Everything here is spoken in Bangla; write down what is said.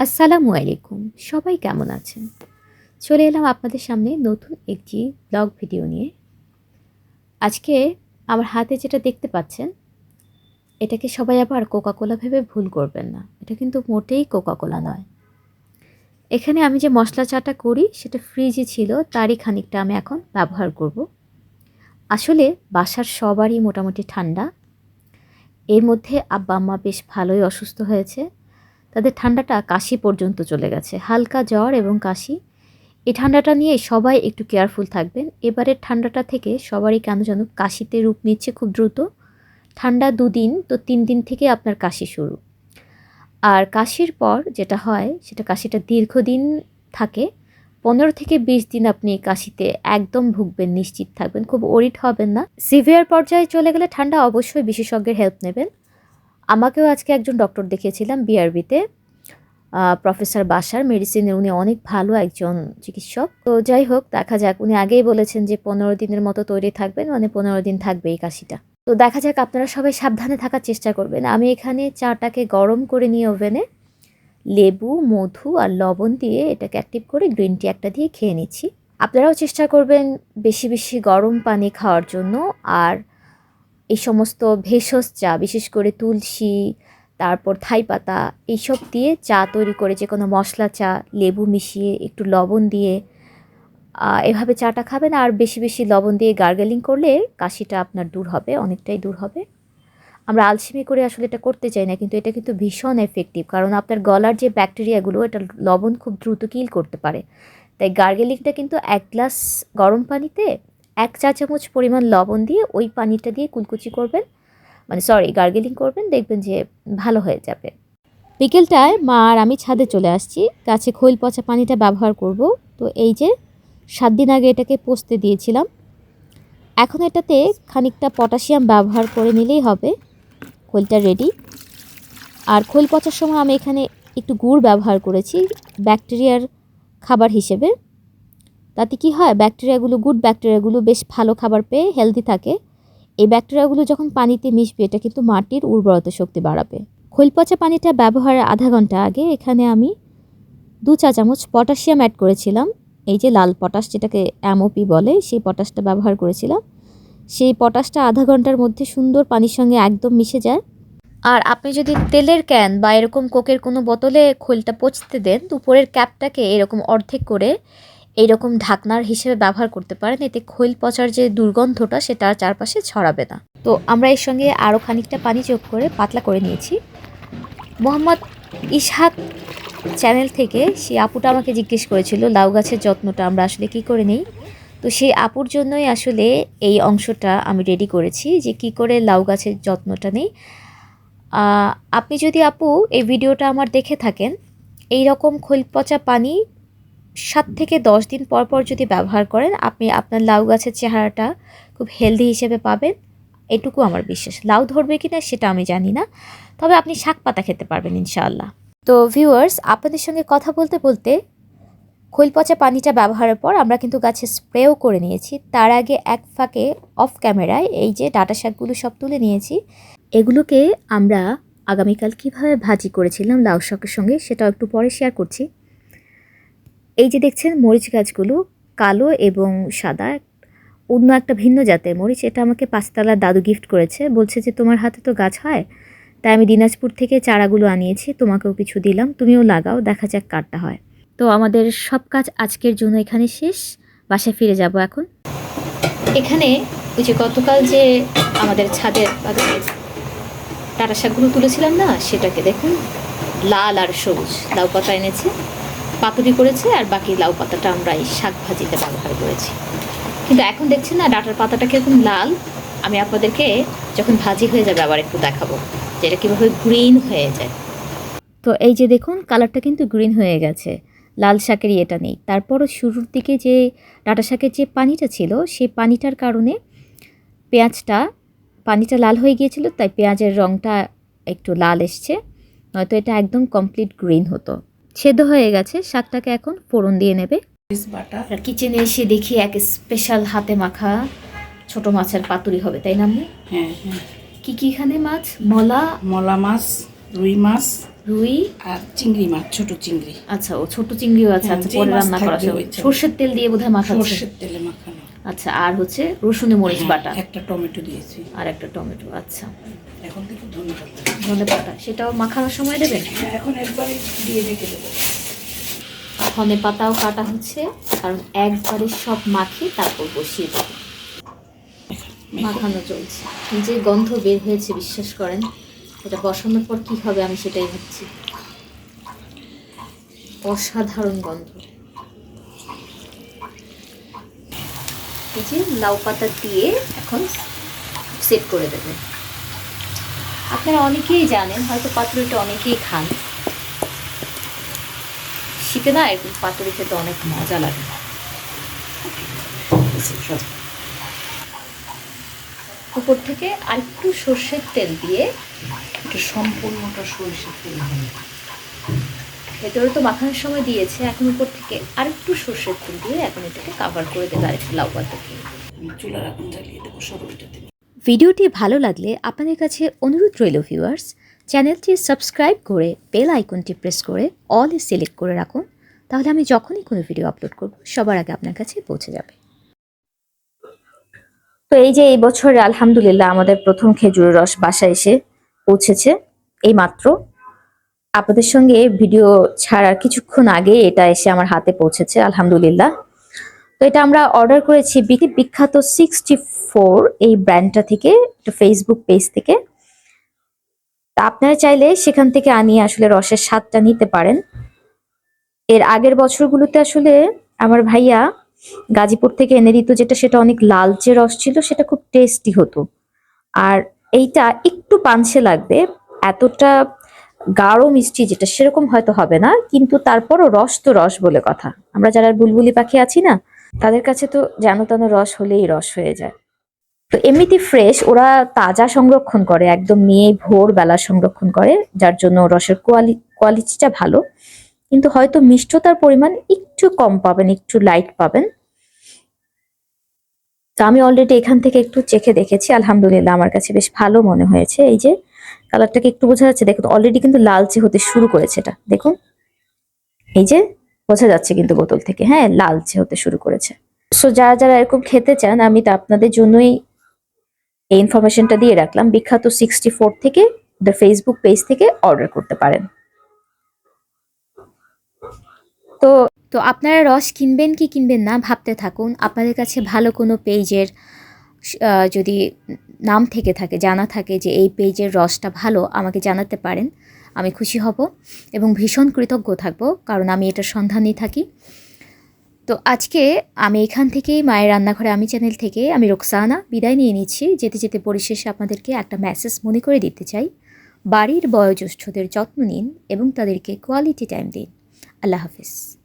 আসসালামু আলাইকুম। সবাই কেমন আছেন? চলে এলাম আপনাদের সামনে নতুন একটি ব্লগ ভিডিও নিয়ে। আজকে আমার হাতে যেটা দেখতে পাচ্ছেন, এটাকে সবাই আবার কোকাকোলা ভেবে ভুল করবেন না। এটা কিন্তু মোটেই কোকাকোলা নয়। এখানে আমি যে মশলা চাটা করি, সেটা ফ্রিজে ছিল, তারই খানিকটা আমি এখন ব্যবহার করব। আসলে বাসার সবারই মোটামুটি ঠান্ডা। এর মধ্যে আব্বা আম্মা বেশ ভালোই অসুস্থ হয়েছে। তাদের ঠান্ডাটা কাশি পর্যন্ত চলে গেছে। হালকা জ্বর এবং কাশি। এই ঠান্ডাটা নিয়ে সবাই একটু কেয়ারফুল থাকবেন। এবারের ঠান্ডাটা থেকে সবারই কেন যেন কাশিতে রূপ নিচ্ছে খুব দ্রুত। ঠান্ডা দুদিন, তো তিন দিন থেকে আপনার কাশি শুরু। আর কাশির পর যেটা হয়, সেটা কাশিটা দীর্ঘদিন থাকে। পনেরো থেকে বিশ দিন আপনি কাশিতে একদম ভুগবেন, নিশ্চিত থাকবেন। খুব ওরিট হবেন না। সিভিয়ার পর্যায়ে চলে গেলে ঠান্ডা অবশ্যই বিশেষজ্ঞের হেল্প নেবেন। আমাকেও আজকে একজন ডক্টর দেখিয়েছিলাম বিআরবিতে প্রফেসর বাসার মেডিসিনের উনি অনেক ভালো একজন চিকিৎসক। তো যাই হোক, দেখা যাক। উনি আগেই বলেছেন যে পনেরো দিনের মতো তৈরি থাকবেন মানে পনেরো দিন থাকবে এই কাশিটা। তো দেখা যাক, আপনারা সবাই সাবধানে থাকার চেষ্টা করবেন। আমি এখানে চাটাকে গরম করে নিয়ে ওভেনে লেবু, মধু আর লবণ দিয়ে এটাকে অ্যাক্টিভ করে গ্রিন টি একটা দিয়ে খেয়ে নিচ্ছি। আপনারাও চেষ্টা করবেন বেশি বেশি গরম পানি খাওয়ার জন্য। আর এই সমস্ত ভেষজ চা, বিশেষ করে তুলসী, তারপর থাই পাতা, এইসব দিয়ে চা তৈরি করে যে কোনো মশলা চা, লেবু মিশিয়ে একটু লবণ দিয়ে এভাবে চাটা খাবেন। আর বেশি বেশি লবণ দিয়ে গার্গেলিং করলে কাশিটা আপনার দূর হবে, অনেকটাই দূর হবে। আমরা আলসেমি করে আসলে এটা করতে চাই না, কিন্তু এটা কিন্তু ভীষণ এফেক্টিভ কারণ আপনার গলার যে ব্যাকটেরিয়াগুলো এটা লবণ খুব দ্রুত কিল করতে পারে। তাই গার্গেলিংটা কিন্তু এক গ্লাস গরম পানিতে এক চা চামচ পরিমাণ লবণ দিয়ে ওই পানিটা দিয়ে কুলকুচি করবেন। মানে সরি গার্গেলিং করবেন, দেখবেন যে ভালো হয়ে যাবে। বিকেলটায় মা আর আমি ছাদে চলে আসছি। গাছে খৈল পচা পানিটা ব্যবহার করব। তো এই যে সাত দিন আগে এটাকে পোস্তে দিয়েছিলাম। এখন এটাতে খানিকটা পটাশিয়াম ব্যবহার করে নিলেই হবে। খোলটা রেডি আর খোল পচার সময় আমি এখানে একটু গুড় ব্যবহার করেছি, ব্যাকটেরিয়ার খাবার হিসেবে। তাতে কি হয়? ব্যাকটেরিয়াগুলো, গুড ব্যাকটেরিয়াগুলো বেশ ভালো খাবার পেয়ে হেলদি থাকে। এই ব্যাকটেরিয়াগুলো যখন পানিতে মিশবে, এটা কিন্তু মাটির উর্বরতা শক্তি বাড়াবে। খৈল পচা পানিটা ব্যবহারের আধা ঘণ্টা আগে এখানে আমি দু চা চামচ পটাশিয়াম অ্যাড করেছিলাম। এই যে লাল পটাশ যেটাকে অ্যামোপি বলে, সেই পটাশটা ব্যবহার করেছিলাম। সেই পটাশটা আধা ঘণ্টার মধ্যে সুন্দর পানির সঙ্গে একদম মিশে যায়। আর আপনি যদি তেলের ক্যান বা এরকম কোকের কোনো বোতলে খোলটা পচতে দেন উপরের ক্যাপটাকে এরকম অর্ধেক করে এইরকম ঢাকনার হিসেবে ব্যবহার করতে পারেন। এতে খৈল পচার যে দুর্গন্ধটা সেটা চারপাশে ছড়াবে না। তো আমরা এর সঙ্গে আরও খানিকটা পানি যোগ করে পাতলা করে নিয়েছি। মোহাম্মদ ইসহাক চ্যানেল থেকে সেই আপুটা আমাকে জিজ্ঞেস করেছিল, লাউ গাছের যত্নটা আমরা আসলে কি করে নেই? তো সেই আপুর জন্যই আসলে এই অংশটা আমি রেডি করেছি, যে কি করে লাউ গাছের যত্নটা নেই। আপনি যদি আপু এই ভিডিওটা আমার দেখে থাকেন এই রকম খৈল পচা পানি সাত থেকে দশ দিন পর পর যদি ব্যবহার করেন, আপনি আপনার লাউ গাছের চেহারাটা খুব হেলদি হিসেবে পাবেন। এটুকু আমার বিশ্বাস। লাউ ধরবে কিনা সেটা আমি জানি না, তবে আপনি শাক পাতা খেতে পারবেন ইনশাআল্লাহ। তো ভিউয়ার্স আপনাদের সঙ্গে কথা বলতে বলতে খৈল পচা পানিটা ব্যবহারের পর আমরা কিন্তু গাছে স্প্রেও করে নিয়েছি। তার আগে এক ফাঁকে অফ ক্যামেরায় এই যে ডাটা শাকগুলো সব তুলে নিয়েছি। এগুলোকে আমরা আগামীকাল কীভাবে ভাজি করেছিলাম লাউ শাকের সঙ্গে সেটাও একটু পরে শেয়ার করছি। এই যে দেখছেন, মরিচ গাছগুলো কালো এবং সাদা, অন্য একটা ভিন্ন জাতের মরিচ। এটা আমাকে পাঁচতলার দাদু গিফট করেছে। বলছে যে, তোমার হাতে তো গাছ হয়, তাই আমি দিনাজপুর থেকে চারাগুলো আনিয়েছি, তোমাকেও কিছু দিলাম, তুমিও লাগাও, দেখা যাক কারটা হয়। তো আমাদের সব কাজ আজকের জন্য এখানে শেষ। বাসায় ফিরে যাব এখন। এখানে ওই যে গতকাল যে আমাদের ছাদের বাগানের টাটা শাকগুলো তুলেছিলাম না, সেটাকে দেখুন, লাল আর সবুজ লাউ পাতা এনেছে? পাতুরি করেছে আর বাকি লাউ পাতাটা আমরা এই শাক ভাজিতে ব্যবহার করেছি। কিন্তু এখন দেখছেন না, ডাটার পাতাটা কীরকম লাল। আমি আপনাদেরকে যখন ভাজি হয়ে যাবে আবার একটু দেখাবো যে এটা কীভাবে গ্রিন হয়ে যায়। তো এই যে দেখুন, কালারটা কিন্তু গ্রিন হয়ে গেছে। লাল শাকেরই এটা নেই। তারপরও শুরুর দিকে যে ডাটা শাকের যে পানিটা ছিল, সেই পানিটার কারণে পেঁয়াজটা, পানিটা লাল হয়ে গিয়েছিল, তাই পেঁয়াজের রঙটা একটু লাল এসছে। নয়তো এটা একদম কমপ্লিট গ্রিন হতো। সেদ্ধ হয়ে গেছে শাকটাকে এখন ফোড়ন দিয়ে নেবে। বাটা কিচেনে এসে দেখি এক স্পেশাল হাতে মাখা ছোট মাছের পাতুরি হবে তাই না? হ্যাঁ হ্যাঁ। কি কি এখানে মাছ? মলা? মলা মাছ রুই মাছ রুই? আর চিংড়ি মাছ ছোট চিংড়ি। আচ্ছা ও ছোট চিংড়িও আছে হ্যাঁ, আচ্ছা পরে রান্না করা। সর্ষের তেল দিয়ে বোধহয় মাখা সর্ষের তেলে মাখানো। আচ্ছা আর হচ্ছে রসুনে মরিচ হ্যাঁ, বাটা। একটা টমেটো দিয়েছি। আর একটা টমেটো আচ্ছা। এখন থেকে ধন্যবাদ ধনে পাতা সেটাও মাখানোর সময় দেবেন? এখন একবারে দিয়ে রেখে দেবো। ধনে পাতাও কাটা হচ্ছে কারণ একবারে সব মাখিয়ে তারপর বসিয়ে দেবো। মাখানো চলছে। যে গন্ধ বের হয়েছে বিশ্বাস করেন। এটা বসানোর পর কি হবে আমি সেটাই ভাবছি। অসাধারণ গন্ধ। এই যে লাউ পাতা দিয়ে এখন সেট করে দেবে আপনারা অনেকেই জানেন, হয়তো পাতুরিটা অনেকেই খান। শীতে না এরকম পাতুরি খেতে অনেক মজা লাগে। উপর থেকে আরেকটু সর্ষের তেল দিয়ে একটু সম্পূর্ণটা সর্ষের তেল ভেতরে তো মাখানোর সময় দিয়েছে, এখন উপর থেকে আরেকটু সর্ষের তেল দিয়ে এখন এটাকে কাভার করে দেবে আর একটু লাউ পাতা দিয়ে। চুলার আগুন জ্বালিয়ে দেবো ওইটাতে ভিডিওটি ভালো লাগলে আপনাদের কাছে অনুরোধ রইল ভিউয়ার্স চ্যানেলটি সাবস্ক্রাইব করে বেল আইকনটি প্রেস করে অল এ সিলেক্ট করে রাখুন। তাহলে আমি যখনই কোনো ভিডিও আপলোড করব, সবার আগে আপনার কাছে পৌঁছে যাবে। তো এই যে এই বছর আলহামদুলিল্লাহ আমাদের প্রথম খেজুরের রস বাসায় এসে পৌঁছেছে, এই মাত্র। আপনাদের সঙ্গে ভিডিও ছাড়ার কিছুক্ষণ আগে এটা এসে আমার হাতে পৌঁছেছে, আলহামদুলিল্লাহ। তো এটা আমরা অর্ডার করেছি বিখ্যাত সিক্সটি ফোর এই ব্র্যান্ডটা থেকে ফেসবুক পেজ থেকে। তা আপনারা চাইলে সেখান থেকে আনিয়ে আসলে রসের স্বাদটা নিতে পারেন। এর আগের বছরগুলোতে আসলে আমার ভাইয়া গাজীপুর থেকে এনে দিত যেটা, সেটা অনেক লালচে রস ছিল, সেটা খুব টেস্টি হতো। আর এইটা একটু পাঞ্চে লাগবে, এতটা গাঢ় মিষ্টি যেটা সেরকম হয়তো হবে না, কিন্তু তারপরও রস তো রস বলে কথা। আমরা যারা বুলবুলি পাখি আছি না, তাদের কাছে তো যেন তেন রস হলেই রস হয়ে যায়। তো এমনিতে ফ্রেশ ওরা তাজা সংরক্ষণ করে, একদম নিয়ে ভোরবেলা সংরক্ষণ করে, যার জন্য রসের কোয়ালি কোয়ালিটিটা ভালো। কিন্তু হয়তো মিষ্টতার পরিমাণ একটু কম পাবেন, একটু লাইট পাবেন। তো আমি অলরেডি এখান থেকে একটু চেখে দেখেছি, আলহামদুলিল্লাহ আমার কাছে বেশ ভালো মনে হয়েছে। এই যে কালারটাকে একটু বোঝা যাচ্ছে, দেখুন অলরেডি কিন্তু লালচে হতে শুরু করেছে এটা, দেখুন। এই যে বোঝা যাচ্ছে কিন্তু বোতল থেকে হ্যাঁ লালচে হতে শুরু করেছে। সো যারা যারা এরকম খেতে চান, আমি তা আপনাদের জন্যই এই ইনফরমেশনটা দিয়ে রাখলাম। বিখ্যাত সিক্সটি ফোর থেকে দ্য ফেসবুক পেজ থেকে অর্ডার করতে পারেন। তো তো আপনারা রস কিনবেন কি কিনবেন না ভাবতে থাকুন। আপনাদের কাছে ভালো কোনো পেজের যদি নাম থেকে থাকে, জানা থাকে যে এই পেজের রসটা ভালো, আমাকে জানাতে পারেন। আমি খুশি হব এবং ভীষণ কৃতজ্ঞ থাকব, কারণ আমি এটার সন্ধানেই থাকি। তো আজকে আমি এখান থেকে মায়ের রান্নাঘরে আমি চ্যানেল থেকে আমি রোকসানা বিদায় নিয়ে নিচ্ছি। যেতে যেতে পরিশেষে আপনাদেরকে একটা মেসেজ মনে করে দিতে চাই। বাড়ির বয়োজ্যেষ্ঠদের যত্ন নিন এবং তাদেরকে কোয়ালিটি টাইম দিন। আল্লাহ হাফিজ।